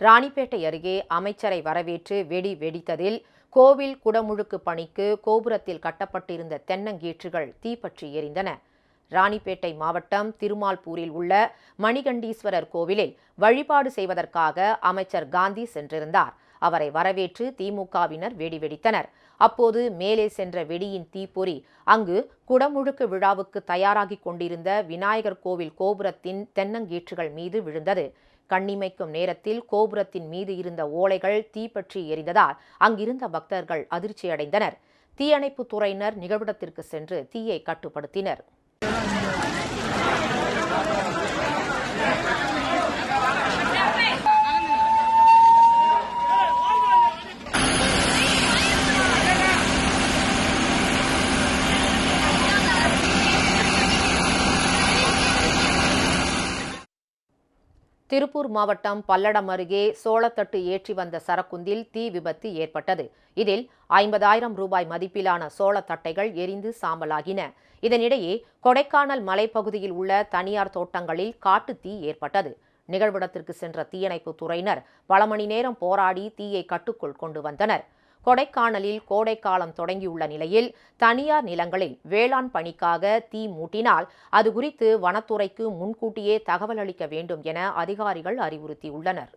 ராணிப்பேட்டை அருகே அமைச்சரை வரவேற்று வெடி வெடித்ததில் கோவில் குடமுழுக்கு பணிக்கு கோபுரத்தில் கட்டப்பட்டிருந்த தென்னங்கீற்றுகள் தீப்பற்றி எரிந்தன. ராணிப்பேட்டை மாவட்டம் திருமால்பூரில் உள்ள மணிகண்டீஸ்வரர் கோவிலில் வழிபாடு செய்வதற்காக அமைச்சர் காந்தி சென்றிருந்தார். அவரை வரவேற்று திமுகவினர் வெடி வெடித்தனர். அப்போது மேலே சென்ற வெடியின் தீப்பொறி அங்கு குடமுழுக்கு விழாவுக்கு தயாராகிக் கொண்டிருந்த விநாயகர் கோவில் கோபுரத்தின் தென்னங்கீற்றுகள் மீது விழுந்தது. கண்ணிமைக்கும் நேரத்தில் கோபுரத்தின் மீது இருந்த ஓலைகள் தீப்பற்றி எரிந்ததால் அங்கிருந்த பக்தர்கள் அதிர்ச்சியடைந்தனர். தீயணைப்புத் துறையினர் நிகழ்விடத்திற்கு சென்று தீயை கட்டுப்படுத்தினர். 何? திருப்பூர் மாவட்டம் பல்லடம் அருகே சோளத்தட்டு ஏற்றி வந்த சரக்குந்தில் தீ விபத்து ஏற்பட்டது. இதில் ஐம்பதாயிரம் ரூபாய் மதிப்பிலான சோளத்தட்டைகள் எரிந்து சாம்பலாகின. இதனிடையே கொடைக்கானல் மலைப்பகுதியில் உள்ள தனியார் தோட்டங்களில் காட்டு தீ ஏற்பட்டது. நிகழ்விடத்திற்கு சென்ற தீயணைப்புத் துறையினர் பல மணி நேரம் போராடி தீயை கட்டுக்குள் கொண்டு வந்தனர். கொடைக்கானலில் கோடைக்காலம் தொடங்கியுள்ள நிலையில் தனியார் நிலங்களில் வேளாண் பணிக்காக தீ மூட்டினால் அது குறித்து வனத்துறைக்கு முன்கூட்டியே தகவல் அளிக்க வேண்டும் என அதிகாரிகள் அறிவுறுத்தியுள்ளனர்.